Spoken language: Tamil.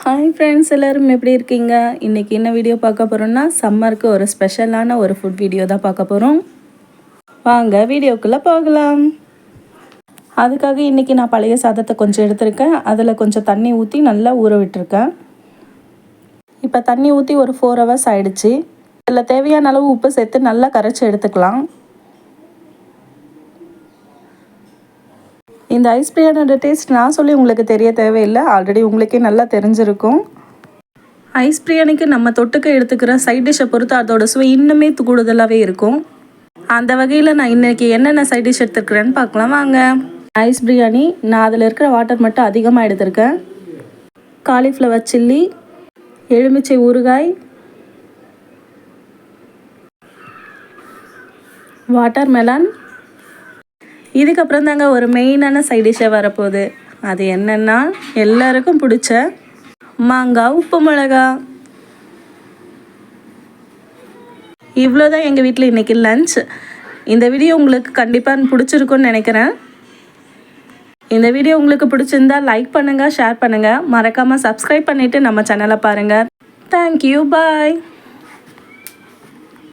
ஹாய் ஃப்ரெண்ட்ஸ் எல்லோரும் எப்படி இருக்கீங்க? இன்றைக்கி என்ன வீடியோ பார்க்க போகிறோம்னா சம்மருக்கு ஒரு ஸ்பெஷலான ஒரு ஃபுட் வீடியோ தான் பார்க்க போகிறோம் வாங்க வீடியோக்குள்ளே போகலாம். அதுக்காக இன்றைக்கி நான் பழைய சாதத்தை கொஞ்சம் எடுத்திருக்கேன். அதில் கொஞ்சம் தண்ணி ஊற்றி நல்லா ஊற விட்டுருக்கேன். இப்போ தண்ணி ஊற்றி ஒரு ஃபோர் ஹவர்ஸ் ஆயிடுச்சு. இதில் தேவையான அளவு உப்பு சேர்த்து நல்லா கரைச்சி எடுத்துக்கலாம். இந்த ஐஸ் பிரியாணியோட டேஸ்ட் நான் சொல்லி உங்களுக்கு தெரிய தேவையில்லை. ஆல்ரெடி உங்களுக்கே நல்லா தெரிஞ்சிருக்கும். ஐஸ் பிரியாணிக்கு நம்ம தொட்டுக்க எடுத்துக்கிற சைட் டிஷ்ஷை பொறுத்து அதோட சுவை இன்னுமே கூடுதலாகவே இருக்கும். அந்த வகையில் நான் இன்றைக்கி என்னென்ன சைட் டிஷ் எடுத்துருக்குறேன்னு பார்க்கலாம். வாங்க. ஐஸ் பிரியாணி நான் அதில் இருக்கிற வாட்டர் மட்டும் அதிகமாக எடுத்திருக்கேன். காலிஃப்ளவர் சில்லி எலுமிச்சை ஊறுகாய் வாட்டர் மெலன் இதுக்கப்புறம் தாங்க ஒரு மெயினான சைட் வரப்போகுது. அது என்னென்னா எல்லாருக்கும் பிடிச்ச மாங்காய் உப்பு மிளகா. இவ்வளோ தான் எங்கள் வீட்டில் இன்றைக்கி லஞ்ச் இந்த வீடியோ உங்களுக்கு கண்டிப்பாக பிடிச்சிருக்குன்னு நினைக்கிறேன். இந்த வீடியோ உங்களுக்கு பிடிச்சிருந்தா லைக் பண்ணுங்கள் ஷேர் பண்ணுங்கள் மறக்காமல் சப்ஸ்கிரைப் பண்ணிவிட்டு நம்ம சேனலை பாருங்கள் தேங்க்யூ பாய்